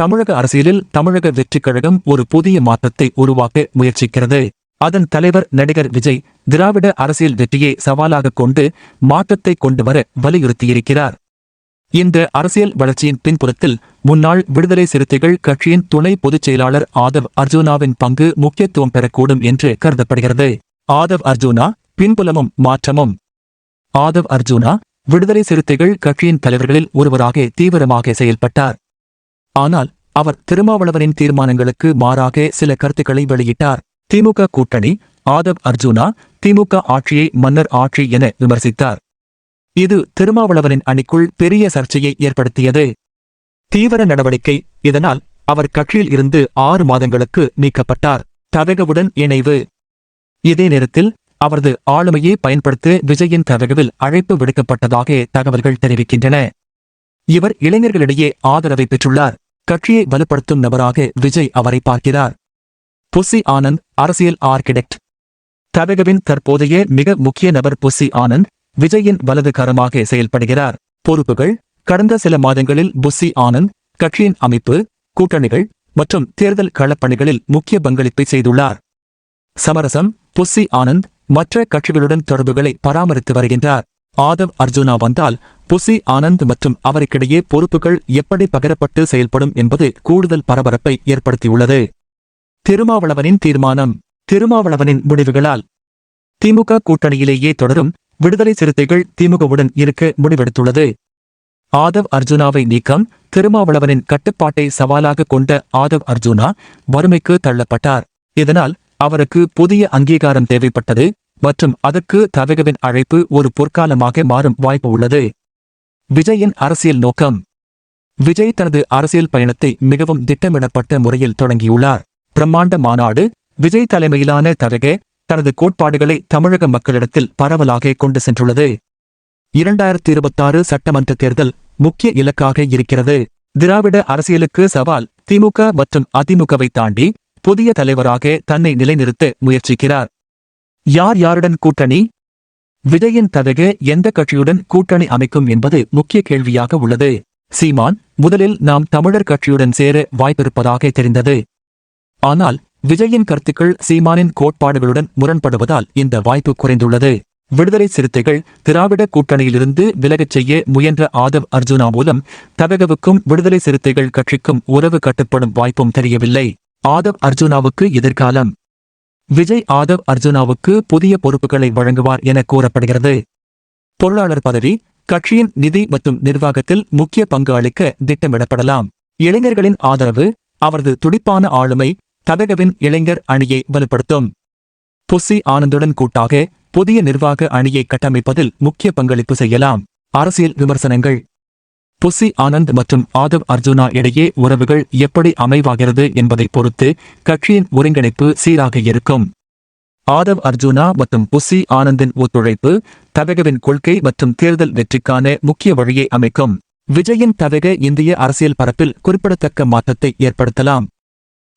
தமிழக அரசியலில் தமிழக வெற்றிக் கழகம் ஒரு புதிய மாற்றத்தை உருவாக்க முயற்சிக்கிறது. அதன் தலைவர் நடிகர் விஜய் திராவிட அரசியல் வெற்றியை சவாலாக கொண்டு மாற்றத்தை கொண்டு வர வலியுறுத்தியிருக்கிறார். இந்த அரசியல் வளர்ச்சியின் பின்புறத்தில் முன்னாள் விடுதலை சிறுத்தைகள் கட்சியின் துணை பொதுச் செயலாளர் ஆதவ் அர்ஜுனாவின் பங்கு முக்கியத்துவம் பெறக்கூடும் என்று கருதப்படுகிறது. ஆதவ் அர்ஜுனா பின்புலமும் மாற்றமும். ஆதவ் அர்ஜுனா விடுதலை சிறுத்தைகள் கட்சியின் தலைவர்களில் ஒருவராக தீவிரமாக செயல்பட்டார். ஆனால் அவர் திருமாவளவனின் தீர்மானங்களுக்கு மாறாக சில கருத்துக்களை வெளியிட்டார். திமுக கூட்டணி ஆதவ் அர்ஜுனா திமுக ஆட்சியை மன்னர் ஆட்சி என விமர்சித்தார். இது திருமாவளவனின் அணிக்குள் பெரிய சர்ச்சையை ஏற்படுத்தியது. தீவிர நடவடிக்கை இதனால் அவர் கட்சியில் இருந்து ஆறு மாதங்களுக்கு நீக்கப்பட்டார். தவகவுடன் இணைவு. இதே நேரத்தில் அவரது ஆளுமையை பயன்படுத்த விஜயின் தவகவில் அழைப்பு விடுக்கப்பட்டதாக தகவல்கள் தெரிவிக்கின்றன. இவர் இளைஞர்களிடையே ஆதரவை பெற்றுள்ளார். கட்சியை வலுப்படுத்தும் நபராக விஜய் அவரை பார்க்கிறார். புசி ஆனந்த் அரசியல் ஆர்கிடெக்ட். தமிழகவின் தற்போதைய மிக முக்கிய நபர் புசி ஆனந்த் விஜயின் வலது கரமாக செயல்படுகிறார். பொறுப்புகள் கடந்த சில மாதங்களில் புசி ஆனந்த் கட்சியின் அமைப்பு கூட்டணிகள் மற்றும் தேர்தல் களப்பணிகளில் முக்கிய பங்களிப்பை செய்துள்ளார். சமரசம் புசி ஆனந்த் மற்ற கட்சிகளுடன் தொடர்புகளை பராமரித்து வருகின்றார். ஆதவ் அர்ஜுனா வந்தால் புசி ஆனந்த் மற்றும் அவருக்கிடையே பொறுப்புகள் எப்படி பகிரப்பட்டு செயல்படும் என்பது கூடுதல் பரபரப்பை ஏற்படுத்தியுள்ளது. திருமாவளவனின் தீர்மானம் திருமாவளவனின் முடிவுகளால். திமுக கூட்டணியிலேயே தொடரும் விடுதலை சிறுத்தைகள் திமுகவுடன் இருக்க முடிவெடுத்துள்ளது. ஆதவ் அர்ஜுனாவை நீக்கம் திருமாவளவனின் கட்டுப்பாட்டை சவாலாக கொண்ட ஆதவ் அர்ஜுனா வறுமைக்கு தள்ளப்பட்டார். இதனால் அவருக்கு புதிய அங்கீகாரம் தேவைப்பட்டது. மற்றும் அதற்கு தவகவின் அழைப்பு ஒரு பொற்காலமாக மாறும் வாய்ப்பு உள்ளது. விஜயின் அரசியல் நோக்கம். விஜய் தனது அரசியல் பயணத்தை மிகவும் திட்டமிடப்பட்ட முறையில் தொடங்கியுள்ளார். பிரம்மாண்ட மாநாடு விஜய் தலைமையிலான தரக தனது கோட்பாடுகளை தமிழக மக்களிடத்தில் பரவலாக கொண்டு சென்றுள்ளது. இரண்டாயிரத்தி இருபத்தாறு சட்டமன்ற தேர்தல் முக்கிய இலக்காக இருக்கிறது. திராவிட அரசியலுக்கு சவால் திமுக மற்றும் அதிமுகவை தாண்டி புதிய தலைவராக தன்னை நிலைநிறுத்த முயற்சிக்கிறார். யார் யாருடன் கூட்டணி? விஜயின் ததக எந்த கட்சியுடன் கூட்டணி அமைக்கும் என்பது முக்கிய கேள்வியாக உள்ளது. சீமான் முதலில் நாம் தமிழர் கட்சியுடன் சேர வாய்ப்பிருப்பதாக தெரிந்தது. ஆனால் விஜயின் கருத்துக்கள் சீமானின் கோட்பாடுகளுடன் முரண்படுவதால் இந்த வாய்ப்பு குறைந்துள்ளது. விடுதலை சிறுத்தைகள் திராவிட கூட்டணியிலிருந்து விலகச் செய்ய முயன்ற ஆதவ் அர்ஜுனா மூலம் தவகவுக்கும் விடுதலை சிறுத்தைகள் கட்சிக்கும் உறவு கட்டுப்படும் வாய்ப்பும் தெரியவில்லை. ஆதவ் அர்ஜுனாவுக்கு எதிர்காலம். விஜய் ஆதவ் அர்ஜுனாவுக்கு புதிய பொறுப்புகளை வழங்குவார் என கூறப்படுகிறது. பொருளாளர் பதவி கட்சியின் நிதி மற்றும் நிர்வாகத்தில் முக்கிய பங்கு அளிக்க திட்டமிடப்படலாம். இளைஞர்களின் ஆதரவு அவரது துடிப்பான ஆளுமை தமிழகவின் இளைஞர் அணியை வலுப்படுத்தும். புசி ஆனந்துடன் கூட்டாக புதிய நிர்வாக அணியை கட்டமைப்பதில் முக்கிய பங்களிப்பு செய்யலாம். அரசியல் விமர்சனங்கள். புசி ஆனந்த் மற்றும் ஆதவ் அர்ஜுனா இடையே உறவுகள் எப்படி அமைவாகிறது என்பதை பொறுத்து கட்சியின் ஒருங்கிணைப்பு சீராக இருக்கும். ஆதவ் அர்ஜுனா மற்றும் புசி ஆனந்தின் ஒத்துழைப்பு தவகவின் கொள்கை மற்றும் தேர்தல் வெற்றிக்கான முக்கிய வழியை அமைக்கும். விஜயின் தவக இந்திய அரசியல் பரப்பில் குறிப்பிடத்தக்க மாற்றத்தை ஏற்படுத்தலாம்.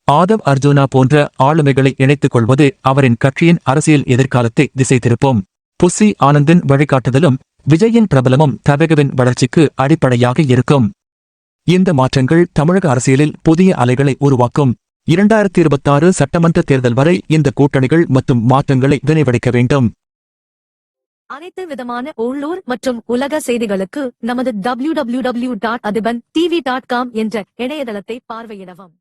ஆதவ் அர்ஜுனா போன்ற ஆளுமைகளை இணைத்துக் கொள்வது அவரின் கட்சியின் அரசியல் எதிர்காலத்தை திசை திருப்பும் புசி ஆனந்தின் வழிகாட்டுதலும் விஜயின் பிரபலமும் தவகவின் வளர்ச்சிக்கு அடிப்படையாக இருக்கும். இந்த மாற்றங்கள் தமிழக அரசியலில் புதிய அலைகளை உருவாக்கும். இரண்டாயிரத்தி இருபத்தாறு சட்டமன்ற தேர்தல் வரை இந்த கூட்டணிகள் மற்றும் மாற்றங்களை வினைவடைக்க வேண்டும். அனைத்து விதமான உள்ளூர் மற்றும் உலக செய்திகளுக்கு நமது W W W dot Adhiban TV dot com என்ற இணையதளத்தை பார்வையிடவும்.